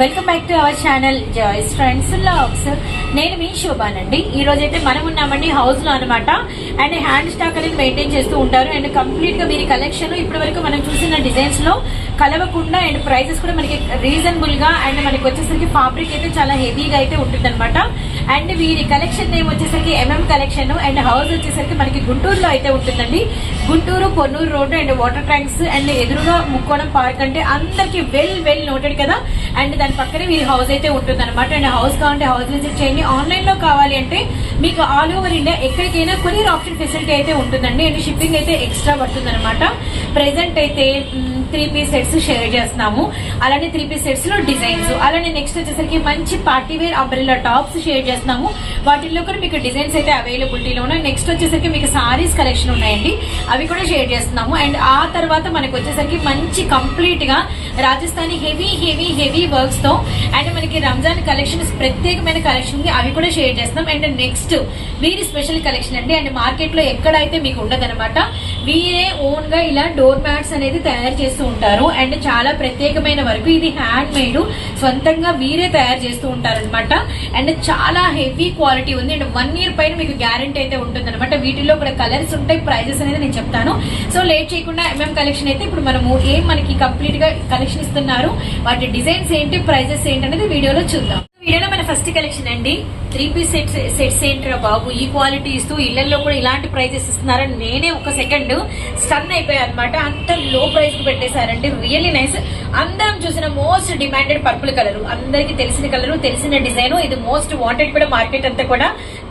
Welcome back to our channel joy's friends logs. నేను మీ శోభానండి. ఈ రోజు అయితే మనం ఉన్నామండి హౌస్లో అనమాట అండ్ హ్యాండ్ స్టాక్ అనేది మెయింటైన్ చేస్తూ ఉంటారు. అండ్ కంప్లీట్గా వీరి కలెక్షన్ ఇప్పటి వరకు మనం చూసిన డిజైన్స్లో కలవకుండా అండ్ ప్రైజెస్ కూడా మనకి రీజనబుల్గా అండ్ మనకి వచ్చేసరికి ఫాబ్రిక్ అయితే చాలా హెవీగా అయితే ఉంటుంది అండ్ వీరి కలెక్షన్ నేమ్ వచ్చేసరికి ఎంఎం కలెక్షన్. అండ్ హౌస్ వచ్చేసరికి మనకి గుంటూరులో అయితే ఉంటుందండి. Guntur Ponnur road and water tanks and ఎదురుగా ముక్కోణం పార్క్ అంటే అందరికి వెల్ వెల్ నోటెడ్ కదా. అండ్ దాని పక్కనే మీ హౌస్ అయితే ఉంటుంది అనమాట అండ్ హౌస్ కావాలంటే హౌస్ విజిట్ చేయండి. ఆన్లైన్లో కావాలి అంటే మీకు ఆల్ ఓవర్ ఇండియా ఎక్కడికైనా కొరియర్ ఆప్షన్ ఫెసిలిటీ అయితే ఉంటుందండి. అండ్ షిప్పింగ్ అయితే ఎక్స్ట్రా పడుతుంది అనమాట ప్రెసెంట్ అయితే త్రీ పీస్ సెట్స్ షేర్ చేస్తున్నాము. అలానే త్రీ పీస్ సెట్స్లో డిజైన్స్ అలానే నెక్స్ట్ వచ్చేసరికి మంచి party wear umbrella tops share చేస్తున్నాము. వాటిల్లో కూడా మీకు డిజైన్స్ అయితే అవైలబిలిటీలో ఉన్నాయి. నెక్స్ట్ వచ్చేసరికి మీకు సారీస్ కలెక్షన్ ఉన్నాయండి. అవి కూడా షేర్ చేస్తున్నాము. అండ్ ఆ తర్వాత మనకు వచ్చేసరికి మంచి కంప్లీట్గా Rajasthani heavy heavy heavy work వస్తాం అండ్ మనకి రంజాన్ కలెక్షన్స్ ప్రత్యేకమైన కలెక్షన్ ఉంది అవి కూడా షేర్ చేస్తాం అండ్ నెక్స్ట్ వీరి స్పెషల్ కలెక్షన్ అండి. అండ్ మార్కెట్లో ఎక్కడైతే మీకు ఉండదనమాట వీరే ఓన్గా ఇలా డోర్ మ్యాట్స్ అనేది తయారు చేస్తూ ఉంటారు. అండ్ చాలా ప్రత్యేకమైన వరకు ఇది హ్యాండ్ మేడ్ సొంతంగా వీరే తయారు చేస్తూ ఉంటారు అనమాట అండ్ చాలా హెవీ క్వాలిటీ ఉంది. అండ్ వన్ ఇయర్ పైన మీకు గ్యారంటీ అయితే ఉంటుందన్నమాట. వీటిలో కూడా కలర్స్ ఉంటాయి ప్రైజెస్ అనేది నేను చెప్తాను. సో లేట్ చేయకుండా ఎంఎం కలెక్షన్ అయితే ఇప్పుడు మనము ఏం మనకి కంప్లీట్గా కలెక్షన్ ఇస్తున్నారు వాటి డిజైన్స్ ఏంటి ప్రైజెస్ ఏంటనేది వీడియోలో చూద్దాం. వీడియోలో మన ఫస్ట్ కలెక్షన్ అండి. త్రీ పీస్ సెట్స్ సెట్స్ ఏంటో బాబు. ఈ క్వాలిటీ ఇస్తూ ఇళ్ళలో కూడా ఇలాంటి ప్రైజెస్ ఇస్తున్నారని నేనే ఒక సెకండ్ స్టన్ అయిపోయాను అనమాట అంత లో ప్రైస్కి పెట్టేశారండి. రియల్లీ నైస్ అందరం చూసిన మోస్ట్ డిమాండెడ్ పర్పుల్ కలర్ అందరికి తెలిసిన కలర్ తెలిసిన డిజైన్ ఇది మోస్ట్ వాంటెడ్ కూడా మార్కెట్ అంతా కూడా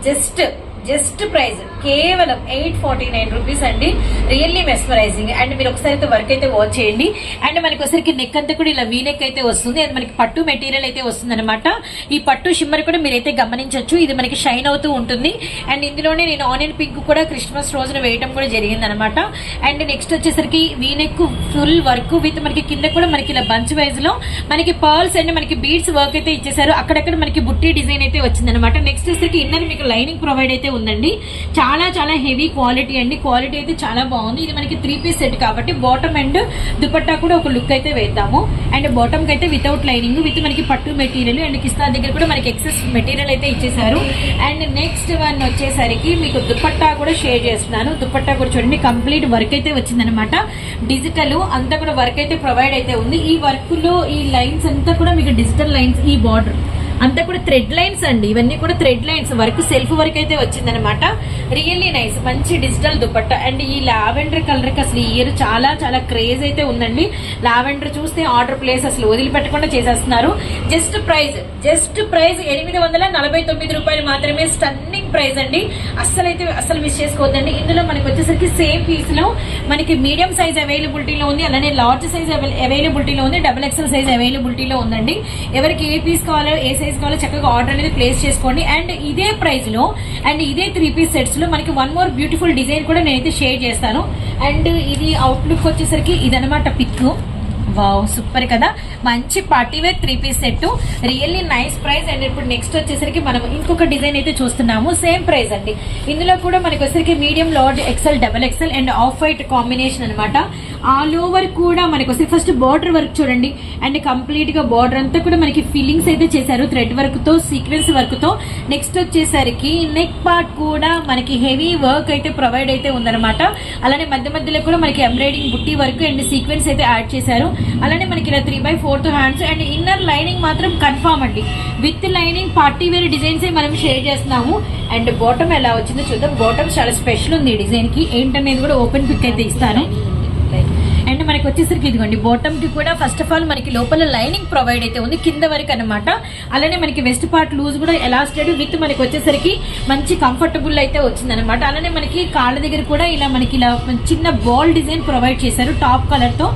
జస్ట్ జస్ట్ ప్రైస్ కేవలం ఎయిట్ ఫార్టీ నైన్ రూపీస్ అండి. రియల్లీ మెస్మరైజింగ్ అండ్ మీరు ఒకసారి అయితే వర్క్ అయితే వాచ్ చేయండి. అండ్ మనకి ఒకసారికి నెక్ అంతా కూడా ఇలా వీ నెక్ అయితే వస్తుంది. అది మనకి పట్టు మెటీరియల్ అయితే వస్తుంది అనమాట ఈ పట్టు షిమ్మర్ కూడా మీరైతే గమనించవచ్చు ఇది మనకి షైన్ అవుతూ ఉంటుంది. అండ్ ఇందులోనే నేను ఆనియన్ పింక్ కూడా క్రిస్మస్ రోజున వేయడం కూడా జరిగింది అనమాట అండ్ నెక్స్ట్ వచ్చేసరికి V neck full work with మనకి కింద కూడా మనకి ఇలా బంచ్ వైజ్లో మనకి పర్ల్స్ అండ్ మనకి బీడ్స్ వర్క్ అయితే ఇచ్చేసారు అక్కడక్కడ మనకి బుట్టి డిజైన్ అయితే వచ్చింది అనమాట నెక్స్ట్ వచ్చేసరికి ఇన్నర్ మీకు లైనింగ్ ప్రొవైడ్ అయితే ఉందండి. చాలా చాలా హెవీ క్వాలిటీ అండి. క్వాలిటీ అయితే చాలా బాగుంది. ఇది మనకి త్రీ పీస్ సెట్ కాబట్టి బాటమ్ అండ్ దుపట్టా కూడా ఒక లుక్ అయితే వేద్దాము. అండ్ బాటమ్కి అయితే వితౌట్ లైనింగ్ విత్ మనకి పట్టు మెటీరియల్ అండ్ కిస్తా దగ్గర కూడా మనకి ఎక్సెస్ మెటీరియల్ అయితే ఇచ్చేసారు అండ్ నెక్స్ట్ వన్ వచ్చేసరికి మీకు దుపట్టా కూడా షేర్ చేస్తున్నాను. దుపట్టా కూడా చూడండి కంప్లీట్ వర్క్ అయితే వచ్చిందనమాట డిజిటల్ అంతా కూడా వర్క్ అయితే ప్రొవైడ్ అయితే ఉంది. ఈ వర్క్లో ఈ లైన్స్ అంతా కూడా మీకు డిజిటల్ లైన్స్ ఈ బార్డర్ అంతా కూడా థ్రెడ్ లైన్స్ అండి. ఇవన్నీ కూడా thread lines work self work అయితే వచ్చిందనమాట రియల్లీ నైస్ మంచి డిజిటల్ దుపట్ట. అండ్ ఈ లావెండర్ కలర్కి అసలు ఈ ఇయర్ చాలా చాలా క్రేజ్ అయితే ఉందండి. లావెండర్ చూస్తే ఆర్డర్ ప్లేస్ అసలు వదిలిపెట్టకుండా చేసేస్తున్నారు. జస్ట్ ప్రైస్ జస్ట్ ప్రైస్ ఎనిమిది వందల నలభై తొమ్మిది రూపాయలు మాత్రమే స్టన్నింగ్ ప్రైస్ అండి. అస్సలు అయితే అస్సలు మిస్ చేసుకోవద్దండి. ఇందులో మనకి వచ్చేసరికి సేమ్ పీస్లో మనకి మీడియం సైజ్ అవైలబిలిటీలో ఉంది. అలానే లార్జ్ సైజ్ అవైలబిలిటీలో ఉంది. డబుల్ ఎక్సెల్ సైజ్ అవైలబిలిటీలో ఉందండి. ఎవరికి ఏ పీస్ కావాలో ఏ సైజ్ కావాలో చక్కగా ఆర్డర్ అనేది ప్లేస్ చేసుకోండి. అండ్ ఇదే ప్రైస్లో అండ్ ఇదే త్రీ పీస్ సెట్స్లో మనకి వన్ మోర్ బ్యూటిఫుల్ డిజైన్ కూడా నేనైతే షేర్ చేస్తాను. అండ్ ఇది అవుట్లుక్ వచ్చేసరికి ఇదనమాట పిక్. వావ్ సూపర్ కదా. మంచి party wear three piece set really nice price and ఇప్పుడు నెక్స్ట్ వచ్చేసరికి మనం ఇంకొక డిజైన్ అయితే చూస్తున్నాము. సేమ్ ప్రైస్ అండి. ఇందులో కూడా మనకి వచ్చేసరికి medium large XL double XL and off white combination అనమాట ఆల్ ఓవర్ కూడా మనకి వస్తే ఫస్ట్ బార్డర్ వర్క్ చూడండి. అండ్ కంప్లీట్గా బార్డర్ అంతా కూడా మనకి ఫిల్లింగ్స్ అయితే చేశారు. థ్రెడ్ వర్క్తో సీక్వెన్స్ వర్క్తో. నెక్స్ట్ వచ్చేసరికి నెక్ పార్ట్ కూడా మనకి హెవీ వర్క్ అయితే ప్రొవైడ్ అయితే ఉందన్నమాట. అలానే మధ్య మధ్యలో కూడా మనకి ఎంబ్రాయిడింగ్ బుట్టి వర్క్ అండ్ సీక్వెన్స్ అయితే యాడ్ చేశారు. అలానే మనకి ఇలా three by fourth hands and inner lining మాత్రం కన్ఫామ్ అండి. With lining party wear designs మనం షేర్ చేస్తున్నాము. అండ్ బాటమ్ ఎలా వచ్చిందో చూద్దాం. బాటమ్ చాలా స్పెషల్ ఉంది ఈ డిజైన్కి. ఏంటనేది కూడా ఓపెన్ పిక్ అయితే ఇస్తాను. అండ్ మనకి వచ్చేసరికి ఇదిగోండి బాటమ్కి కూడా ఫస్ట్ ఆఫ్ ఆల్ మనకి లోపల లైనింగ్ ప్రొవైడ్ అయితే ఉంది కింద వరకు అనమాట అలానే మనకి వెస్ట్ పార్ట్ లూజ్ కూడా ఎలాస్టెడ్ విత్ మనకి వచ్చేసరికి మంచి కంఫర్టబుల్ అయితే వచ్చింది అనమాట అలానే మనకి కాళ్ళ దగ్గర కూడా ఇలా మనకి ఇలా చిన్న బాల్ డిజైన్ ప్రొవైడ్ చేశారు టాప్ కలర్తో.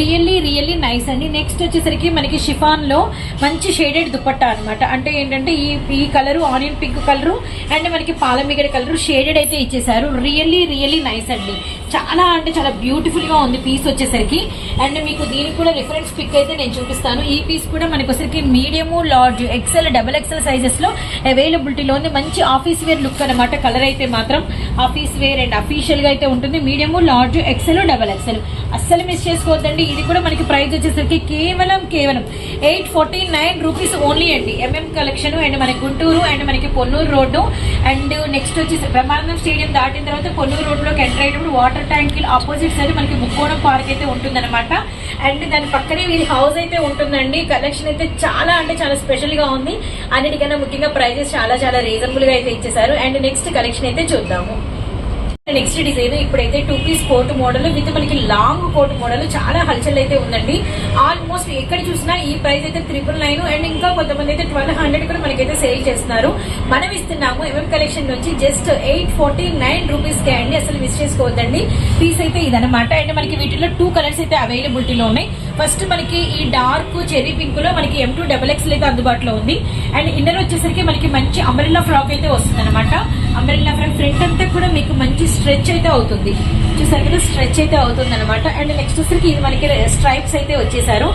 రియల్లీ రియల్లీ నైస్ అండి. నెక్స్ట్ వచ్చేసరికి మనకి షిఫాన్లో మంచి షేడెడ్ దుపట్టా అనమాట అంటే ఏంటంటే ఈ ఈ colour onion pink colour and మనకి పాలమిగడ కలర్ షేడెడ్ అయితే ఇచ్చేసారు రియల్లీ రియల్లీ నైస్ అండి. చాలా అంటే చాలా బ్యూటిఫుల్గా ఉంది పీస్ వచ్చేసరికి. అండ్ మీకు దీనికి కూడా రిఫరెన్స్ పిక్ అయితే నేను చూపిస్తాను. ఈ పీస్ కూడా మనకి medium large XL double XL సైజెస్లో అవైలబిలిటీలో ఉంది. మంచి ఆఫీస్ వేర్ లుక్ అనమాట కలర్ అయితే మాత్రం ఆఫీస్ వేర్ అండ్ అఫీషియల్గా అయితే ఉంటుంది. Medium large XL double XL అస్సలు మిస్ చేసుకోవద్దండి. ఇది కూడా మనకి ప్రైస్ వచ్చేసరికి కేవలం కేవలం eight forty nine rupees only అండి ఎంఎం కలెక్షన్ అండ్ మనకి గుంటూరు అండ్ మనకి పొన్నూరు రోడ్డు. అండ్ నెక్స్ట్ వచ్చేసి బ్రహ్మానందం స్టేడియం దాటిన తర్వాత పొన్నూరు రోడ్లోకి ఎంటర్ అయినప్పుడు వాటర్ ట్యాంక్ ఆపోజిట్ సైడ్ మనకి ముక్కోణం పార్క్ అయితే ఉంటుందన్నమాట. అండ్ దాని పక్కనే వీరి హౌస్ అయితే ఉంటుందండి. కలెక్షన్ అయితే చాలా అంటే చాలా స్పెషల్గా ఉంది. అన్నిటికన్నా ముఖ్యంగా ప్రైజెస్ చాలా చాలా రీజనబుల్గా అయితే ఇచ్చేసారు అండ్ నెక్స్ట్ కలెక్షన్ అయితే చూద్దాము. నెక్స్ట్ డిజైన్ ఇప్పుడైతే two piece coat model with మనకి లాంగ్ కోట్ మోడల్ చాలా హల్చల్ అయితే ఉందండి. ఆల్మోస్ట్ ఎక్కడ చూసినా ఈ ప్రైస్ అయితే త్రిపుల్ నైన్ అండ్ ఇంకా కొంతమంది అయితే ట్వెల్వ్ హండ్రెడ్ కూడా మనకైతే సేల్ చేస్తున్నారు. మనం ఇస్తున్నాము ఎంఎం కలెక్షన్ నుంచి just eight forty nine rupees కే అండి అసలు మిస్ చేసుకోవద్దండి. పీస్ అయితే ఇదనమాట అండ్ మనకి వీటిలో టూ కలర్స్ అయితే అవైలబిలిటీలో ఉన్నాయి. ఫస్ట్ మనకి ఈ డార్క్ చెరీ పింక్లో మనకి ఎం టూ డబల్ ఎక్స్ అయితే అందుబాటులో ఉంది. అండ్ ఇన్నర్ వచ్చేసరికి మనకి మంచి అంబ్రెల్లా ఫ్రాక్ అయితే వస్తుంది అనమాట అంబ్రెల్లా ఫ్రంట్ ఫ్రంట్ అంతా కూడా మీకు మంచి స్ట్రెచ్ అయితే అవుతుంది. చూసారు కదా స్ట్రెచ్ అయితే అవుతుంది అనమాట అండ్ నెక్స్ట్ వచ్చేసరికి ఇది మనకి స్ట్రైప్స్ అయితే వచ్చేసారు.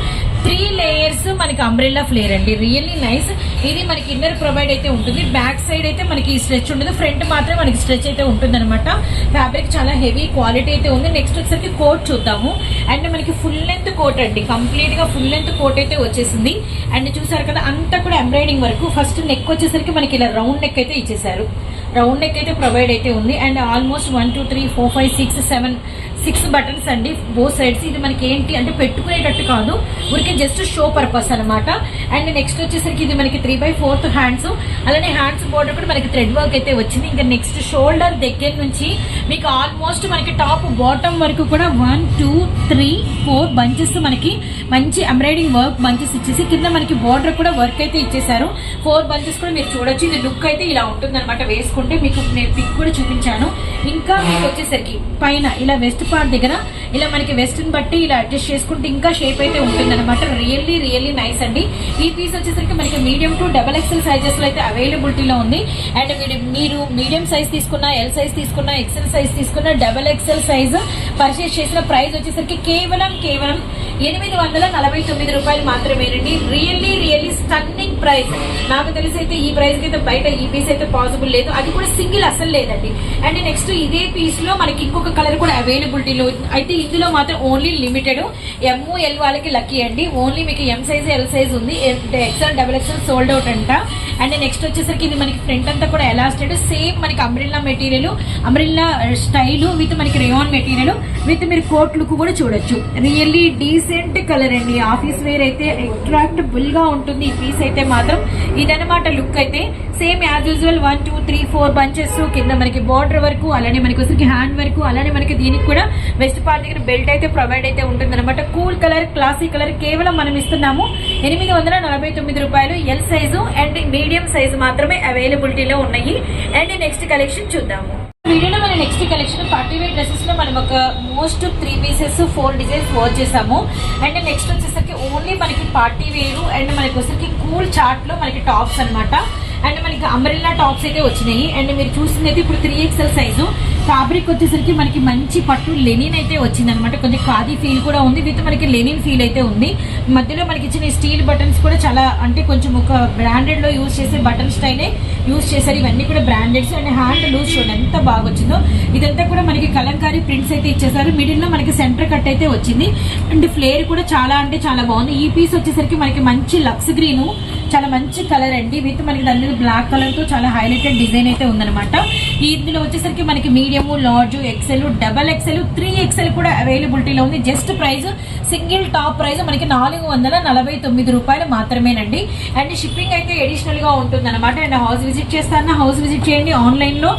త్రీ లేయర్స్ మనకి అంబ్రెల్లా ఫ్లేర్ అండి. Really nice. ఇది మనకి ఇన్నర్ ప్రొవైడ్ అయితే ఉంటుంది. బ్యాక్ సైడ్ అయితే మనకి స్ట్రెచ్ ఉండదు. ఫ్రంట్ మాత్రం మనకి స్ట్రెచ్ అయితే ఉంటుంది అనమాట ఫ్యాబ్రిక్ చాలా హెవీ క్వాలిటీ అయితే ఉంది. నెక్స్ట్ వచ్చేసరికి కోట్ చూద్దాము. అండ్ మనకి ఫుల్ లెంత్ కోట్ అండి. కంప్లీట్గా ఫుల్ లెంత్ కోట్ అయితే వచ్చేసింది. అండ్ చూసారు కదా అంతా కూడా ఎంబ్రాయిడింగ్ వరకు. ఫస్ట్ నెక్ వచ్చేసరికి మనకి ఇలా రౌండ్ నెక్ అయితే ఇచ్చేసారు. రౌండ్ నెక్ అయితే ప్రొవైడ్ అయితే ఉంది. And almost one two three four five six seven six buttons అండి బోత్ సైడ్స్ ఇది మనకి ఏంటి అంటే పెట్టుకునేటట్టు కాదు ఊరికే జస్ట్ షో పర్పస్ అనమాట అండ్ నెక్స్ట్ వచ్చేసరికి ఇది మనకి త్రీ బై ఫోర్త్ హ్యాండ్స్ అలానే హ్యాండ్స్ బోర్డర్ కూడా మనకి థ్రెడ్ వర్క్ అయితే వచ్చింది. ఇంకా నెక్స్ట్ షోల్డర్ దగ్గర నుంచి మీకు ఆల్మోస్ట్ మనకి టాప్ బాటమ్ వరకు కూడా one two three four bunches మనకి మంచి ఎంబ్రాయిడింగ్ వర్క్ బంచెస్ ఇచ్చేసి కింద మనకి బార్డర్ కూడా వర్క్ అయితే ఇచ్చేసారు ఫోర్ బంచెస్ కూడా మీరు చూడొచ్చు. ఇది లుక్ అయితే ఇలా ఉంటుంది అనమాట వేసుకుంటే. మీకు నేను పిక్ కూడా చూపించాను. ఇంకా మీకు వచ్చేసరికి పైన ఇలా వెస్ట్ పార్ట్ దగ్గర ఇలా మనకి వెస్ట్ని బట్టి ఇలా అడ్జస్ట్ చేసుకుంటే ఇంకా షేప్ అయితే ఉంటుంది అనమాట రియల్లీ రియల్లీ నైస్ అండి. ఈ పీస్ వచ్చేసరికి మనకి మీడియం టు డబల్ ఎక్సెల్ సైజెస్లో అయితే అవైలబిలిటీలో ఉంది. అండ్ మీరు- మీరు మీడియం సైజ్ తీసుకున్నా ఎల్ సైజ్ తీసుకున్నా ఎక్సెల్ సైజ్ తీసుకున్నా డబల్ ఎక్సెల్ సైజ్ పర్చేస్ చేసిన ప్రైస్ వచ్చేసరికి కేవలం కేవలం ఎనిమిది వందల నలభై తొమ్మిది రూపాయలు మాత్రమేనండి. రియల్లీ రియల్లీ స్టన్నింగ్ ప్రైస్ నాకు తెలిసి అయితే ఈ ప్రైస్కి అయితే బయట ఈ పీస్ అయితే పాసిబుల్ లేదు. అది కూడా సింగిల్ అసలు లేదండి. అండ్ నెక్స్ట్ ఇదే పీస్లో మనకి ఇంకొక కలర్ కూడా అవైలబిలిటీలో అయితే ఇందులో మాత్రం ఓన్లీ లిమిటెడ్ ఎమ్ ఎల్ వాళ్ళకి లక్కీ అండి. ఓన్లీ మీకు ఎం సైజ్ ఎల్ సైజ్ ఉంది. XL double XL sold out అంట. అండ్ నెక్స్ట్ వచ్చేసరికి ఇది మనకి ఫ్రంట్ అంతా కూడా ఎలాస్టెడ్ సేమ్ మనకి umbrella material umbrella style with మనకి రేయాన్ మెటీరియల్ విత్ మీరు కోట్ లుక్ కూడా చూడొచ్చు. రియల్లీ డీసెంట్ కలర్ అండి. ఆఫీస్ వేర్ అయితే అట్రాక్టబుల్గా ఉంటుంది ఈ పీస్ అయితే మాత్రం. ఇదనమాట లుక్ అయితే. Same as usual one two three four bunches. కింద మనకి బార్డర్ వరకు అలానే మనకి వచ్చరికి హ్యాండ్ వరకు అలానే మనకి దీనికి కూడా వెస్ట్ పార్ట్ దగ్గర బెల్ట్ అయితే ప్రొవైడ్ అయితే ఉంటుంది అనమాట కూల్ కలర్ క్లాసిక్ కలర్ కేవలం మనం ఇస్తున్నాము. ఎనిమిది వందల నలభై తొమ్మిది రూపాయలు L size and medium size మాత్రమే అవైలబిలిటీలో ఉన్నాయి. అండ్ నెక్స్ట్ కలెక్షన్ చూద్దాము. వీడియోలో మన నెక్స్ట్ కలెక్షన్ పార్టీ వేర్ డ్రెస్సెస్లో మనం ఒక most three pieces four designs work చేసాము అండ్ నెక్స్ట్ వచ్చేసరికి ఓన్లీ మనకి పార్టీ వేరు అండ్ మనకి వచ్చేసరికి కూల్ చార్ట్లో మనకి టాప్స్ అన్నమాట. అండ్ మనకి అంబ్రెల్లా టాప్స్ అయితే వచ్చినాయి. అండ్ మీరు చూసింది అయితే ఇప్పుడు త్రీ ఎక్స్ఎల్ సైజు ఫ్యాబ్రిక్ వచ్చేసరికి మనకి మంచి పట్టు లెనిన్ అయితే వచ్చింది అనమాట కొంచెం ఖాదీ ఫీల్ కూడా ఉంది. విత్ మనకి లెనిన్ ఫీల్ అయితే ఉంది. మధ్యలో మనకి ఇచ్చిన స్టీల్ బటన్స్ కూడా చాలా అంటే కొంచెం ఒక బ్రాండెడ్లో యూజ్ చేసే బటన్ స్టైలే యూజ్ చేశారు. ఇవన్నీ కూడా బ్రాండెడ్స్ అండ్ హ్యాండ్ లూజ్ చూడండి ఎంత బాగా వచ్చిందో. ఇదంతా కూడా మనకి కలంకారీ ప్రింట్స్ అయితే ఇచ్చేసారు మిడిల్లో మనకి సెంటర్ కట్ అయితే వచ్చింది. అండ్ ఫ్లేర్ కూడా చాలా అంటే చాలా బాగుంది. ఈ పీస్ వచ్చేసరికి మనకి మంచి లక్స్ గ్రీన్ చాలా మంచి కలర్ అండి. విత్ మనకి దాని మీద బ్లాక్ కలర్తో చాలా హైలైటెడ్ డిజైన్ అయితే ఉందనమాట ఇందులో వచ్చేసరికి మనకి medium large XL double XL three XL కూడా అవైలబిలిటీలో ఉంది. Just price single top price మనకి నాలుగు వందల నలభై తొమ్మిది రూపాయలు మాత్రమేనండి. అండ్ షిప్పింగ్ అయితే ఎడిషనల్గా ఉంటుంది అనమాట అండ్ హౌస్ విజిట్ చేస్తాను. హౌస్ విజిట్ చేయండి. ఆన్లైన్లో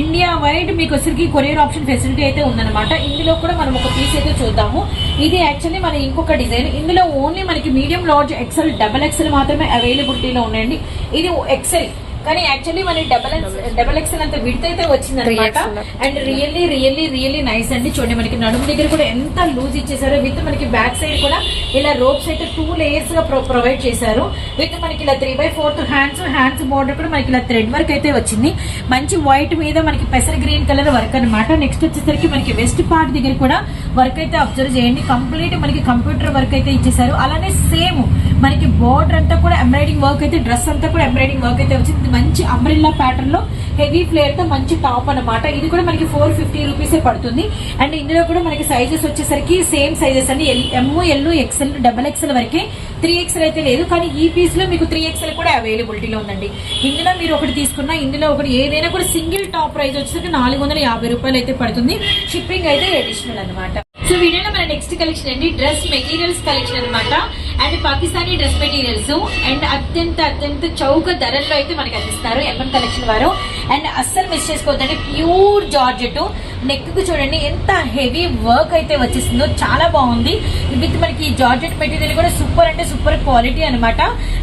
ఇండియా వైడ్ మీకు వచ్చరికి కొరియర్ ఆప్షన్ ఫెసిలిటీ అయితే ఉందన్నమాట. ఇందులో కూడా మనం ఒక పీస్ అయితే చూద్దాము. ఇది యాక్చువల్లీ మన ఇంకొక డిజైన్. ఇందులో ఓన్లీ మనకి medium large XL double XL మాత్రమే అవైలబిలిటీలో ఉన్నాయండి. ఇది ఎక్సెల్. కానీ యాక్చువల్లీ మన డబల్ డబల్ ఎక్స్ఎల్ అంత విడత అయితే వచ్చింది అనమాట 3XL. And really really really nice అండి చూడండి మనకి నడుము దగ్గర కూడా ఎంత లూజ్ ఇచ్చేసారో విత్ మనకి బ్యాక్ సైడ్ కూడా ఇలా రోప్స్ అయితే టూ లేయర్స్గా ప్రొవైడ్ చేశారు. విత్ మనకి ఇలా three by fourth hands hands border కూడా మనకి ఇలా థ్రెడ్ వర్క్ అయితే వచ్చింది. మంచి వైట్ మీద మనకి పెసర గ్రీన్ కలర్ వర్క్ అన్నమాట. నెక్స్ట్ వచ్చేసరికి మనకి వెస్ట్ పార్ట్ దగ్గర కూడా వర్క్ అయితే అబ్జర్వ్ చేయండి. కంప్లీట్ మనకి కంప్యూటర్ వర్క్ అయితే ఇచ్చేసారు. అలానే సేమ్ మనకి బోర్డర్ అంతా కూడా ఎంబ్రాయిడింగ్ వర్క్ అయితే డ్రెస్ అంతా కూడా ఎంబ్రాయిడింగ్ వర్క్ అయితే వచ్చింది. మంచి అంబ్రిల్లా ప్యాటర్న్లో హెవీ ఫ్లేర్తో మంచి టాప్ అన్నమాట. ఇది కూడా మనకి ఫోర్ ఫిఫ్టీ రూపీస్ పడుతుంది. అండ్ ఇందులో కూడా మనకి సైజెస్ వచ్చేసరికి సేమ్ సైజెస్ అండి. M L XL double XL వరకే త్రీ ఎక్స్ఎల్ అయితే లేదు. కానీ ఈ పీస్లో మీకు త్రీ ఎక్స్ఎల్ కూడా అవైలబిలిటీలో ఉందండి. ఇందులో మీరు ఒకటి తీసుకున్నా ఇందులో ఒకటి ఏదైనా కూడా సింగిల్ టాప్ ప్రైస్ వచ్చేసరికి నాలుగు వందల యాభై రూపాయలు అయితే పడుతుంది. షిప్పింగ్ అయితే అడిషనల్ అన్నమాట. సో వీడియోలో మన నెక్స్ట్ కలెక్షన్ అండి. డ్రెస్ మెటీరియల్స్ కలెక్షన్ అనమాట and Pakistani dress materials and అత్యంత అత్యంత చౌక ధరల్లో అయితే మనకి అందిస్తారు ఎంఎన్ కలెక్షన్ వారు. అండ్ అస్సలు మిస్ చేసుకోవద్దండి. ప్యూర్ జార్జెట్ నెక్కు చూడండి ఎంత హెవీ వర్క్ అయితే వచ్చేసిందో చాలా బాగుంది. విత్ మనకి జార్జెట్ మెటీరియల్ కూడా సూపర్ అంటే సూపర్ క్వాలిటీ అనమాట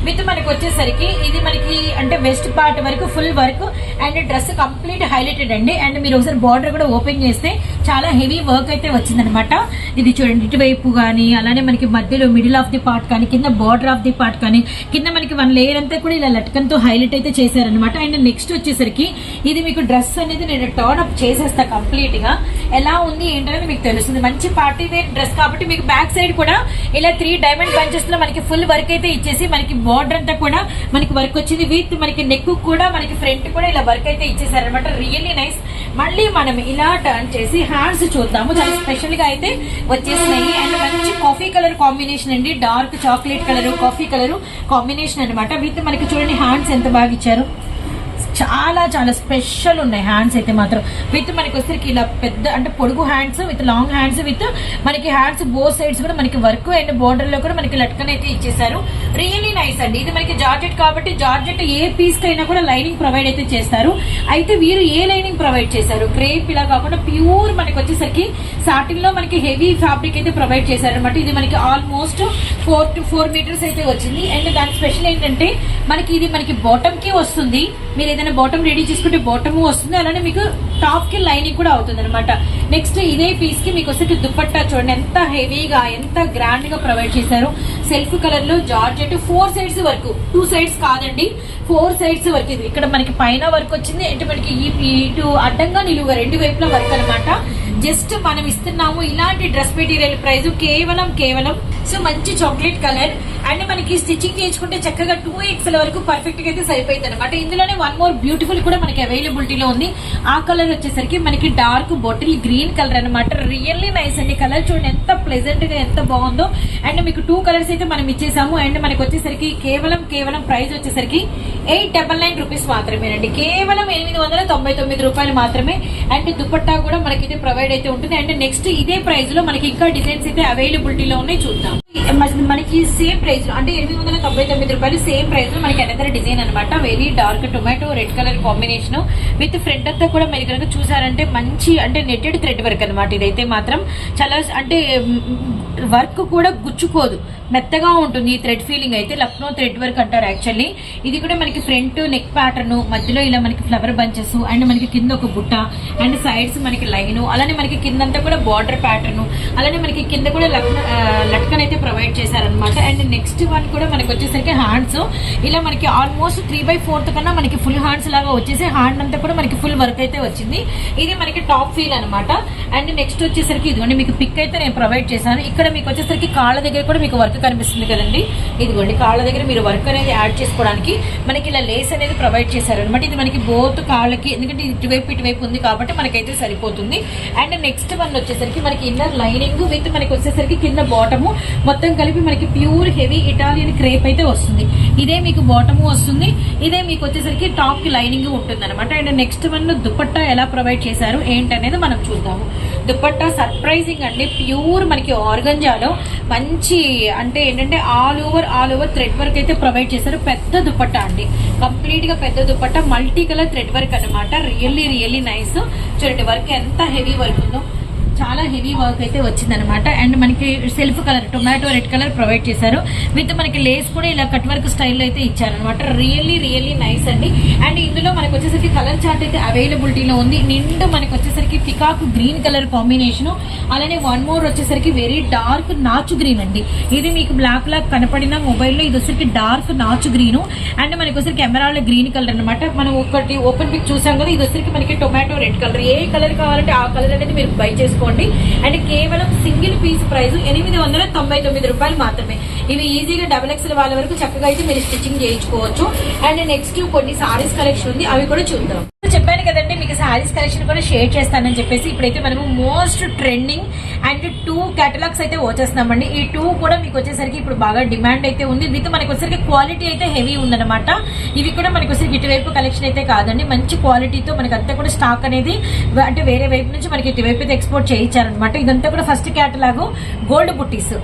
విత్ మనకి వచ్చేసరికి ఇది మనకి అంటే వెస్ట్ పార్ట్ వరకు full work and dress complete highlighted అండి. అండ్ మీరు ఒకసారి బార్డర్ కూడా ఓపెన్ చేస్తే చాలా హెవీ వర్క్ అయితే వచ్చిందనమాట ఇది చూడండి ఇటువైపు కానీ అలానే మనకి మధ్యలో మిడిల్ ఆఫ్ ది పార్ట్ కానీ కింద బార్డర్ ఆఫ్ ది పార్ట్ కానీ కింద మనకి వన్ లేయర్ అంతా కూడా ఇలా లట్కంతో హైలైట్ అయితే చేశారనమాట అండ్ నెక్స్ట్ వచ్చేసరికి ఇది మీకు డ్రెస్ అనేది నేను టర్న్ అప్ చేసేస్తా కంప్లీట్ గా ఎలా ఉంది ఏంటనేది మీకు తెలుస్తుంది. మంచి పార్టీ వేర్ డ్రెస్ కాబట్టి మీకు బ్యాక్ సైడ్ కూడా ఇలా త్రీ డైమండ్ బంచెస్లో మనకి ఫుల్ వర్క్ అయితే ఇచ్చేసి మనకి బార్డర్ అంతా కూడా మనకి వర్క్ వచ్చింది. విత్ మనకి నెక్ కూడా మనకి ఫ్రంట్ కూడా ఇలా వర్క్ అయితే ఇచ్చేసారనమాట. Really nice. మళ్ళీ మనం ఇలా టర్న్ చేసి హ్యాండ్స్ చూద్దాము. చాలా స్పెషల్గా అయితే వచ్చేసినాయి. అండ్ మంచి కాఫీ కలర్ కాంబినేషన్ అండి. Dark chocolate colour coffee colour combination అన్నమాట విత్ మనకి చూడండి హ్యాండ్స్ ఎంత బాగా ఇచ్చారు. చాలా చాలా స్పెషల్ ఉన్నాయి హ్యాండ్స్ అయితే మాత్రం. విత్ మనకి వచ్చేసరికి ఇలా పెద్ద అంటే పొడుగు hands with long hands with మనకి హ్యాండ్స్ బో సైడ్స్ కూడా మనకి వర్క్ అండ్ బోర్డర్లో కూడా మనకి లట్కన్ అయితే ఇచ్చేసారు రియలీ నైస్ అండి. ఇది మనకి జార్జెట్ కాబట్టి జార్జెట్ ఏ పీస్ కైనా కూడా లైనింగ్ ప్రొవైడ్ అయితే చేస్తారు. అయితే వీరు ఏ లైనింగ్ ప్రొవైడ్ చేశారు? క్రేప్ ఇలా కాకుండా ప్యూర్ మనకి వచ్చేసరికి సాటిన్లో మనకి హెవీ ఫ్యాబ్రిక్ అయితే ప్రొవైడ్ చేశారు అనమాట ఇది మనకి almost four to four metres అయితే వచ్చింది. అండ్ దాని స్పెషల్ ఏంటంటే మనకి ఇది మనకి బాటమ్కి వస్తుంది. మీరు ఏదైనా బాటమ్ రెడీ చేసుకుంటే బాటము వస్తుంది. అలానే మీకు టాప్కి లైనింగ్ కూడా అవుతుంది అనమాట నెక్స్ట్ ఇదే పీస్కి మీకు వచ్చేసి దుప్పట్టా చూడండి. ఎంత హెవీగా ఎంత గ్రాండ్గా ప్రొవైడ్ చేశారు. సెల్ఫ్ కలర్లో జార్జెట్ ఫోర్ సైడ్స్ వరకు టూ సైడ్స్ కాదండి. ఫోర్ సైడ్స్ వరకు ఇది. ఇక్కడ మనకి పైన వర్క్ వచ్చింది. ఇటు మనకి ఈ ఇటు అడ్డంగా నిలువ రెండు వైపులా వర్క్ అనమాట జస్ట్ మనం ఇస్తున్నాము ఇలాంటి డ్రెస్ మెటీరియల్ ప్రైస్ కేవలం కేవలం సో మంచి చాక్లెట్ కలర్. అండ్ మనకి స్టిచ్చింగ్ చేయించుకుంటే చక్కగా టూ ఎక్స్ఎల్ వరకు పర్ఫెక్ట్గా అయితే సరిపోయింది అనమాట ఇందులోనే వన్ మోర్ బ్యూటిఫుల్ కూడా మనకి అవైలబిలిటీలో ఉంది. ఆ కలర్ వచ్చేసరికి మనకి డార్క్ బాటిల్ గ్రీన్ కలర్ అనమాట రియల్లీ నైస్ అండి. కలర్ చూడండి ఎంత ప్లెజెంట్గా ఎంత బాగుందో. అండ్ మీకు టూ కలర్స్ అయితే మనం ఇచ్చేసాము. అండ్ మనకి వచ్చేసరికి కేవలం కేవలం ప్రైస్ వచ్చేసరికి ఎయిట్ డబల్ నైన్ రూపీస్ మాత్రమేనండి. కేవలం ఎనిమిది వందల తొంభై తొమ్మిది రూపాయలు మాత్రమే. అండ్ దుపట్టా కూడా మనకి ప్రొవైడ్ అయితే ఉంటుంది. అండ్ నెక్స్ట్ ఇదే ప్రైస్లో మనకి ఇంకా డిజైన్స్ అయితే అవైలబిలిటీలో ఉన్నాయి చూద్దాం. మనకి సేమ్ ప్రైస్లో అంటే ఎనిమిది వందల తొంభై తొమ్మిది రూపాయలు సేమ్ ప్రైస్లో మనకి అనదర్ డిజైన్ అనమాట very dark tomato red colour combination with front అంతా కూడా మీరు కనుక చూసారంటే మంచి అంటే నెట్టెడ్ థ్రెడ్ వర్క్ అనమాట ఇదైతే మాత్రం చాలా అంటే వర్క్ కూడా గుచ్చుకోదు. మెత్తగా ఉంటుంది ఈ థ్రెడ్ ఫీలింగ్ అయితే. లక్నో థ్రెడ్ వర్క్ అంటారు యాక్చువల్లీ ఇది కూడా మనకి ఫ్రంట్ నెక్ ప్యాటర్న్ మధ్యలో ఇలా మనకి ఫ్లవర్ బంచెస్ అండ్ మనకి కింద ఒక బుట్ట అండ్ సైడ్స్ మనకి లైన్. అలానే మనకి కిందంతా కూడా బార్డర్ ప్యాటర్న్ అలానే మనకి కింద కూడా లక్న లట్కన్ అయితే ప్రొవైడ్ చేశారనమాట అండ్ నెక్స్ట్ వన్ కూడా మనకి వచ్చేసరికి హ్యాండ్స్ ఇలా మనకి ఆల్మోస్ట్ త్రీ బై ఫోర్త్ కన్నా మనకి ఫుల్ హ్యాండ్స్ లాగా వచ్చేసి హ్యాండ్ అంతా కూడా మనకి ఫుల్ వర్క్ అయితే వచ్చింది. ఇది మనకి టాప్ ఫీల్ అనమాట అండ్ నెక్స్ట్ వచ్చేసరికి ఇదిగోండి మీకు పిక్ అయితే నేను ప్రొవైడ్ చేశాను. ఇక్కడ మీకు వచ్చేసరికి కాళ్ళ దగ్గర కూడా మీకు వర్క్ కనిపిస్తుంది కదండి. ఇదిగోండి కాళ్ళ దగ్గర మీరు వర్క్ అనేది యాడ్ చేసుకోవడానికి మనకి ఇలా లేస్ అనేది ప్రొవైడ్ చేశారు అనమాట ఇది మనకి బోత్ కాళ్ళకి ఎందుకంటే ఇటువైపు ఇటువైపు ఉంది కాబట్టి మనకైతే సరిపోతుంది. అండ్ నెక్స్ట్ వన్ వచ్చేసరికి మనకి ఇన్నర్ లైనింగ్ విత్ మనకి వచ్చేసరికి కింద బాటము మొత్తం కలిపి మనకి ప్యూర్ హెవీ ఇటాలియన్ క్రేప్ అయితే వస్తుంది. ఇదే మీకు బాటము వస్తుంది. ఇదే మీకు వచ్చేసరికి టాప్కి లైనింగ్ ఉంటుంది అనమాట అండ్ నెక్స్ట్ వన్ దుపట్టా ఎలా ప్రొవైడ్ చేశారు ఏంటనేది మనం చూద్దాము. దుపట్టా సర్ప్రైజింగ్ అండి. ప్యూర్ మనకి ఆర్గంజాలో మంచి అంటే ఏంటంటే all over all over thread work అయితే ప్రొవైడ్ చేశారు. పెద్ద దుపట్టా అండి. కంప్లీట్గా పెద్ద dupatta multi colour thread work అనమాట రియల్లీ రియల్లీ నైస్ చూడండి వర్క్ ఎంత హెవీ వర్క్ ఉందో. చాలా హెవీ వర్క్ అయితే వచ్చిందనమాట అండ్ మనకి self colour tomato red colour provide చేశారు. విత్ మనకి లేస్ కూడా ఇలా కట్ వర్క్ స్టైల్లో అయితే ఇచ్చారనమాట రియల్లీ రియల్లీ నైస్ అండి. అండ్ ఇందులో మనకి వచ్చేసరికి కలర్ చార్ట్ అయితే అవైలబిలిటీలో ఉంది. నిండు మనకు వచ్చేసరికి పికాక్ గ్రీన్ కలర్ కాంబినేషన్. అలానే వన్ మోర్ వచ్చేసరికి వెరీ డార్క్ నాచు గ్రీన్ అండి. ఇది మీకు బ్లాక్ లాక్ కనపడిన మొబైల్లో ఇది వచ్చేసరికి డార్క్ నాచు గ్రీన్. అండ్ మనకి వచ్చేసరికి ఎమరాల్డ్ గ్రీన్ కలర్ అన్నమాట. మనం ఒకటి ఓపెన్ పిక్ చూసాం కదా ఇది వచ్చేసరికి మనకి టొమాటో రెడ్ కలర్. ఏ కలర్ కావాలంటే ఆ కలర్ అనేది మీరు బై చేసుకోండి అండ్ కేవలం సింగిల్ పీస్ ప్రైస్ ఎనిమిది వందల తొంభై తొమ్మిది రూపాయలు మాత్రమే. ఇవి ఈజీగా డబల్ ఎక్స్ఎల్ వాళ్ళ వరకు చక్కగా అయితే మీరు స్టిచ్చింగ్ చేయించుకోవచ్చు. అండ్ నెక్స్ట్ కొన్ని సారీస్ కలెక్షన్ ఉంది. అవి కూడా చూద్దాం. చెప్పాను కదండి మీకు సారీస్ కలెక్షన్ కూడా షేర్ చేస్తానని చెప్పేసి ఇప్పుడైతే మనము most trending and two catalogues అయితే వచ్చేస్తున్నామండి. ఈ టూ కూడా మీకు వచ్చేసరికి ఇప్పుడు బాగా డిమాండ్ అయితే ఉంది. విత్ మనకు వచ్చేసరికి క్వాలిటీ అయితే హెవీ ఉందన్నమాట. ఇవి కూడా మనకు వచ్చేసరికి ఇటువైపు కలెక్షన్ అయితే కాదండి. మంచి క్వాలిటీతో మనకి అంతా కూడా స్టాక్ అనేది అంటే వేరే వైపు నుంచి మనకి ఇటువైపు అయితే ఎక్స్పోర్ట్ చేయించారనమాట ఇదంతా కూడా ఫస్ట్ కేటలాగ్ గోల్డ్ బుట్టీస్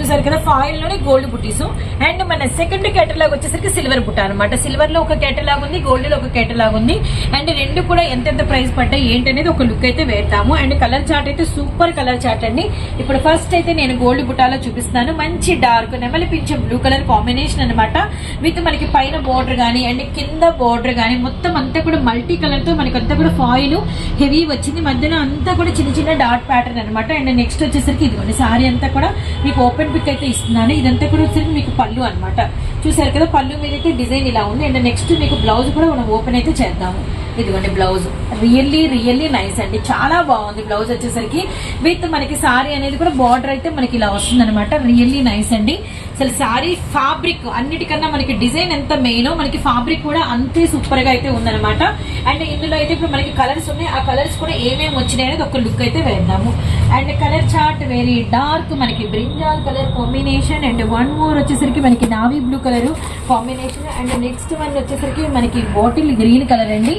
చూసారు కదా ఫాయిల్లోనే గోల్డ్ బుట్టీస్ అండ్ మన సెకండ్ కేటలాగ్ వచ్చేసరికి సిల్వర్ బుట్ట అనమాట సిల్వర్లో ఒక కేటలాగ్ ఉంది గోల్డ్లో ఒక కేటలాగ్ ఉంది. అండ్ రెండు కూడా ఎంతెంత ప్రైస్ పడ్డాయి ఏంటనేది ఒక లుక్ అయితే వేస్తాము అండ్ కలర్ చార్ట్ అయితే సూపర్ కలర్ చార్ట్ అండి. ఇప్పుడు ఫస్ట్ అయితే నేను గోల్డ్ బుట్టాలో చూపిస్తాను మంచి డార్క్ నెమలి పించే బ్లూ కలర్ కాంబినేషన్ అనమాట విత్ మనకి పైన బోర్డర్ గానీ అండ్ కింద బోర్డర్ గానీ మొత్తం అంతా కూడా మల్టీ కలర్తో మనకి అంతా కూడా ఫాయిల్ హెవీ వచ్చింది. మధ్యలో అంతా కూడా చిన్న చిన్న డాట్ ప్యాటర్న్ అనమాట అండ్ నెక్స్ట్ వచ్చేసరికి ఇదిగోండి సారీ అంతా కూడా మీకు ఓపెన్ బిక్ అయితే ఇస్తున్నాను. ఇదంతా కూడా వచ్చేసరికి మీకు పళ్ళు అనమాట చూసారు కదా పళ్ళు మీద అయితే డిజైన్ ఇలా ఉంది. అండ్ నెక్స్ట్ మీకు బ్లౌజ్ కూడా మనం ఓపెన్ అయితే చేద్దాము. ఇదిగోండి బ్లౌజ్. రియల్లీ రియల్లీ నైస్ అండి. చాలా బాగుంది బ్లౌజ్ వచ్చేసరికి. విత్ మనకి సారీ అనేది కూడా బార్డర్ అయితే మనకి ఇలా వస్తుంది అనమాట రియల్లీ నైస్ అండి. అసలు సారీ ఫ్యాబ్రిక్ అన్నిటికన్నా మనకి డిజైన్ ఎంత మెయిన్ మనకి ఫ్యాబ్రిక్ కూడా అంతే సూపర్గా అయితే ఉందన్నమాట. అండ్ ఇందులో అయితే ఇప్పుడు మనకి కలర్స్ ఉన్నాయి. ఆ కలర్స్ కూడా ఏమేమి వచ్చినాయి అనేది ఒక లుక్ అయితే వేద్దాము. And colour chart very dark మనకి brinjal colour combination and one more వచ్చేసరికి మనకి navy blue colour combination and next one వచ్చేసరికి మనకి బాటిల్ గ్రీన్ కలర్ అండి.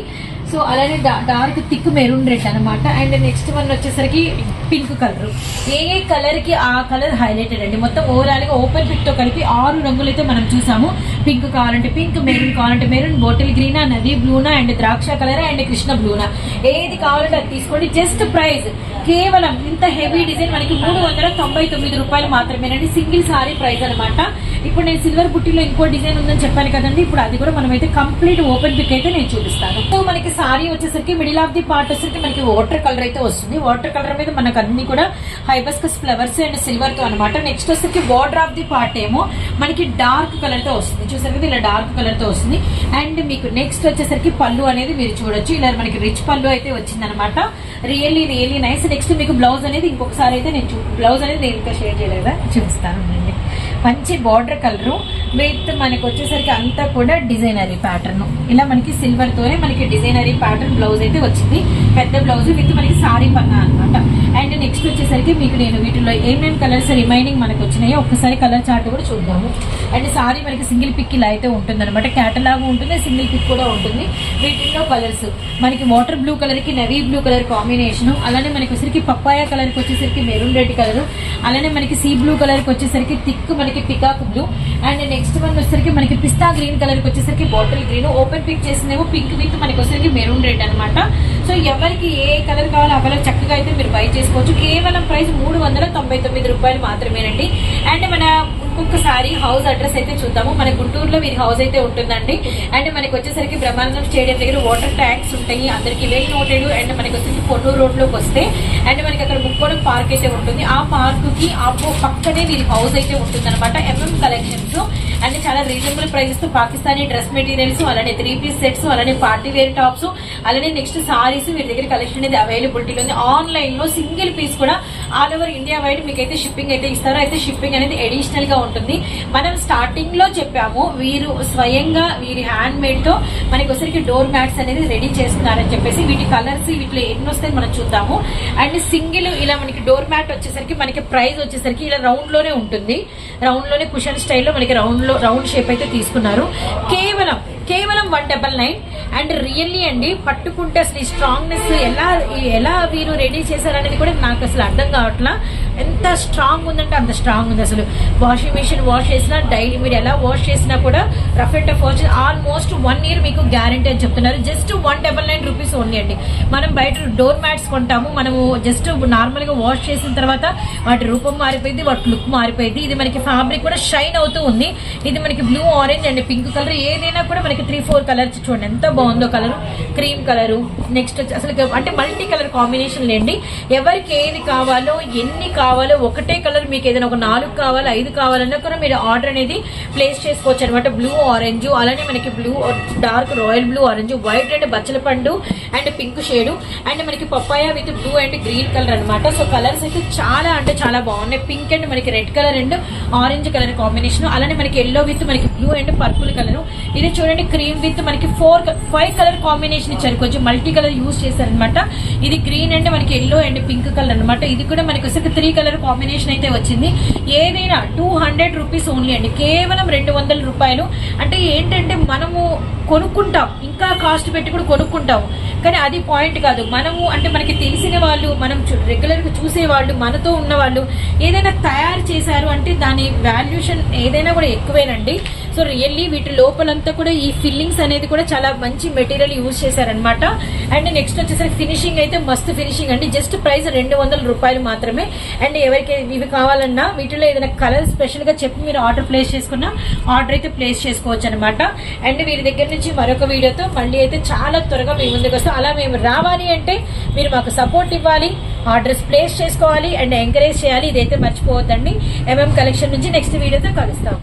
సో అలానే డార్క్ థిక్ మెరూన్ రెడ్ అనమాట అండ్ నెక్స్ట్ వన్ వచ్చేసరికి పింక్ కలర్. ఏ ఏ కలర్కి ఆ కలర్ హైలైటెడ్ అండి. మొత్తం ఓవరాల్గా ఓపెన్ పిక్తో కలిపి ఆరు రంగులు అయితే మనం చూసాము. పింక్ కావాలంటే పింక్ మెరూన్ కావాలంటే మెరూన్ బాటిల్ గ్రీనా నది బ్లూనా అండ్ ద్రాక్ష కలర్ అండ్ కృష్ణ బ్లూనా. ఏది కావాలంటే అది తీసుకోండి. Just price. కేవలం ఇంత హెవీ డిజైన్ మనకి మూడు వందల తొంభై తొమ్మిది రూపాయలు మాత్రమేనండి. సింగిల్ సారీ ప్రైస్ అనమాట ఇప్పుడు నేను సిల్వర్ బుట్టిలో ఇంకో డిజైన్ ఉందని చెప్పాను కదండి. ఇప్పుడు అది కూడా మనం అయితే కంప్లీట్ ఓపెన్ పిక్ అయితే నేను చూపిస్తాను. సో మనకి సారీ వచ్చేసరికి మిడిల్ ఆఫ్ ది పార్ట్ వచ్చేసరికి మనకి వాటర్ కలర్ అయితే వస్తుంది. వాటర్ కలర్ మీద మనకు అన్ని కూడా హైబస్కస్ ఫ్లవర్స్ అండ్ సిల్వర్తో అనమాట నెక్స్ట్ వచ్చేసరికి బార్డర్ ఆఫ్ ది పార్ట్ ఏమో మనకి డార్క్ కలర్తో వస్తుంది. చూసారు కదా ఇలా డార్క్ కలర్తో వస్తుంది. అండ్ మీకు నెక్స్ట్ వచ్చేసరికి పళ్ళు అనేది మీరు చూడొచ్చు. ఇలా మనకి రిచ్ పళ్ళు అయితే వచ్చింది అనమాట రియల్లీ రియల్లీ నైస్ నెక్స్ట్ మీకు బ్లౌజ్ అనేది ఇంకొకసారి అయితే నేను బ్లౌజ్ అనేది నేను ఇంకా షేర్ చేయలేదా? చూపిస్తాను. మంచి బార్డర్ కలరు విత్ మనకి వచ్చేసరికి అంతా కూడా డిజైనరీ ప్యాటర్న్ ఇలా మనకి సిల్వర్తోనే మనకి డిజైనరీ ప్యాటర్న్ బ్లౌజ్ అయితే వచ్చింది. పెద్ద బ్లౌజ్ విత్ మనకి సారీ పన్నా అనమాట అండ్ నెక్స్ట్ వచ్చేసరికి మీకు నేను వీటిలో ఏమేమి కలర్స్ రిమైనింగ్ మనకు వచ్చినాయో ఒక్కసారి కలర్ చార్ట్ కూడా చూద్దాము. అండ్ సారీ మనకి సింగిల్ పిక్ ఇలా అయితే ఉంటుంది అనమాట క్యాటలాగ్ ఉంటుంది సింగిల్ పిక్ కూడా ఉంటుంది. వీటిల్లో కలర్స్ మనకి వాటర్ బ్లూ కలర్కి నవీ బ్లూ కలర్ కాంబినేషన్ అలానే మనకి వచ్చేసరికి పప్పాయ కలర్కి వచ్చేసరికి మెరూన్ రెడ్ కలర్ అలానే మనకి సీ బ్లూ కలర్కి వచ్చేసరికి థిక్ మనకి peacock blue and next one వచ్చేసరికి మనకి పిస్తా గ్రీన్ కలర్కి వచ్చేసరికి బాటిల్ గ్రీన్ ఓపెన్ పిక్ చేసిందేమో పింక్ విత్ మనకి వచ్చేసరికి మెరూన్ రెడ్ అనమాట సో ఎవరికి ఏ కలర్ కావాలో ఆ కలర్ చక్కగా అయితే మీరు బై చేసుకోవచ్చు. కేవలం ప్రైస్ మూడు వందల తొంభై తొమ్మిది రూపాయలు మాత్రమేనండి. అండ్ మన ఒక్కొక్కసారి హౌస్ అడ్రస్ అయితే చూద్దాము. మన గుంటూరులో వీరి హౌస్ అయితే ఉంటుందండి. అండ్ మనకి వచ్చేసరికి బ్రహ్మానందం స్టేడియం దగ్గర వాటర్ ట్యాంక్స్ ఉంటాయి. అందరికి వెల్ నోటెడ్. అండ్ మనకి వచ్చేసి పొన్నూరు రోడ్లోకి వస్తే అండ్ మనకి అక్కడ ముక్కోడం పార్క్ అయితే ఉంటుంది. ఆ పార్క్కి ఆ పక్కనే వీరి హౌస్ అయితే ఉంటుంది అనమాట ఎంఎం కలెక్షన్స్ అండ్ చాలా రీజనబుల్ ప్రైజెస్తో పాకిస్తానీ డ్రెస్ మెటీరియల్స్ అలానే త్రీ పీస్ సెట్స్ అలానే పార్టీ వేర్ టాప్స్ అలానే నెక్స్ట్ సారీస్ వీరి దగ్గర కలెక్షన్ అనేది అవైలబిలిటీలో ఉంది. ఆన్లైన్లో సింగిల్ పీస్ కూడా ఆల్ ఓవర్ ఇండియా వైడ్ మీకు అయితే షిప్పింగ్ అయితే ఇస్తారు అయితే షిప్పింగ్ అనేది అడిషనల్గా ఉంటుంది. మనం స్టార్టింగ్లో చెప్పాము వీరు స్వయంగా వీరి హ్యాండ్ మేడ్తో మనకి వచ్చరికి డోర్ మ్యాట్స్ అనేది రెడీ చేస్తున్నారని చెప్పేసి వీటి కలర్స్ వీటిలో ఎన్ని వస్తాయి మనం చూద్దాము. అండ్ సింగిల్ ఇలా మనకి డోర్ మ్యాట్ వచ్చేసరికి మనకి ప్రైస్ వచ్చేసరికి ఇలా రౌండ్లోనే ఉంటుంది. రౌండ్లోనే కుషన్ స్టైల్లో మనకి రౌండ్లో రౌండ్ షేప్ అయితే తీసుకున్నారు. కేవలం కేవలం one double nine and really అండి పట్టుకుంటే అసలు ఈ స్ట్రాంగ్నెస్ ఎలా ఎలా వీరు రెడీ చేశారనేది కూడా నాకు అసలు అర్థం కావట్లా. ఎంత స్ట్రాంగ్ ఉందంటే అంత స్ట్రాంగ్ ఉంది అసలు. వాషింగ్ మిషన్ వాష్ చేసినా డైలీ మీరు ఎలా వాష్ చేసినా కూడా rough and tough wash almost one year మీకు గ్యారంటీ అని చెప్తున్నారు. Just one double nine rupees only అండి. మనం బయట డోర్ మ్యాట్స్ కొంటాము. మనము జస్ట్ నార్మల్గా వాష్ చేసిన తర్వాత వాటి రూపం మారిపోయింది వాటి లుక్ మారిపోయింది. ఇది మనకి ఫ్యాబ్రిక్ కూడా షైన్ అవుతూ ఉంది. ఇది మనకి blue orange and. Pink colour ఏదైనా కూడా మనకి త్రీ ఫోర్ కలర్స్ చూడండి. ఎంత బాగుందో కలర్ క్రీమ్ కలర్ నెక్స్ట్ అసలు అంటే మల్టీ కలర్ కాంబినేషన్ లేండి. ఎవరికి ఏది కావాలో ఎన్ని కావాలో ఒకటే కలర్ మీకు ఏదైనా ఒక నాలుగు కావాలి ఐదు కావాలన్నా కూడా మీరు ఆర్డర్ అనేది ప్లేస్ చేసుకోవచ్చు అనమాట బ్లూ ఆరెంజ్ అలానే మనకి blue dark royal blue orange white and బచ్చల పండు అండ్ పింక్ షేడ్ అండ్ మనకి papaya with blue and green colour అన్నమాట. సో కలర్స్ అయితే చాలా అంటే చాలా బాగున్నాయి. పింక్ అండ్ మనకి red colour and orange colour combination అలానే మనకి ఎల్లో విత్ మనకి బ్లూ అండ్ పర్పుల్ కలర్ ఇది చూడండి క్రీమ్ విత్ మనకి ఫోర్ ఫైవ్ కలర్ కాంబినేషన్ ఇచ్చారు. కొంచెం మల్టీ కలర్ యూస్ చేశారనమాట ఇది గ్రీన్ అండ్ మనకి ఎల్లో అండ్ పింక్ కలర్ అన్నమాట. ఇది కూడా మనకి వచ్చి త్రీ కలర్ కాంబినేషన్ అయితే వచ్చింది. ఏదైనా టూ హండ్రెడ్ రూపీస్ ఓన్లీ అండి. కేవలం రెండు వందల రూపాయలు. అంటే ఏంటంటే మనము కొనుక్కుంటాం. ఇంకా కాస్ట్ పెట్టి కూడా కొనుక్కుంటాం. కానీ అది పాయింట్ కాదు. మనము అంటే మనకి తెలిసిన వాళ్ళు మనం రెగ్యులర్గా చూసేవాళ్ళు మనతో ఉన్నవాళ్ళు ఏదైనా తయారు చేశారు అంటే దాని వాల్యూషన్ ఏదైనా కూడా ఎక్కువేనండి. సో రియల్లీ వీటి లోపలంతా కూడా ఈ ఫిల్లింగ్స్ అనేది కూడా చాలా మంచి మెటీరియల్ యూజ్ చేశారనమాట అండ్ నెక్స్ట్ వచ్చేసరికి ఫినిషింగ్ అయితే మస్తు ఫినిషింగ్ అండి. జస్ట్ ప్రైస్ రెండు వందల రూపాయలు మాత్రమే. అండ్ ఎవరికి ఇవి కావాలన్నా వీటిలో ఏదైనా కలర్ స్పెషల్గా చెప్పి మీరు ఆర్డర్ ప్లేస్ చేసుకున్నా ఆర్డర్ అయితే ప్లేస్ చేసుకోవచ్చు అనమాట అండ్ వీరి దగ్గర నుంచి మరొక వీడియోతో మళ్ళీ అయితే చాలా త్వరగా మీ ముందుకు వస్తాం. అలా మేము రావాలి అంటే మీరు మాకు సపోర్ట్ ఇవ్వాలి ఆర్డర్స్ ప్లేస్ చేసుకోవాలి అండ్ ఎంకరేజ్ చేయాలి. ఇదైతే మర్చిపోవద్దండి. ఎంఎం కలెక్షన్ నుంచి నెక్స్ట్ వీడియోతో కలుస్తాం.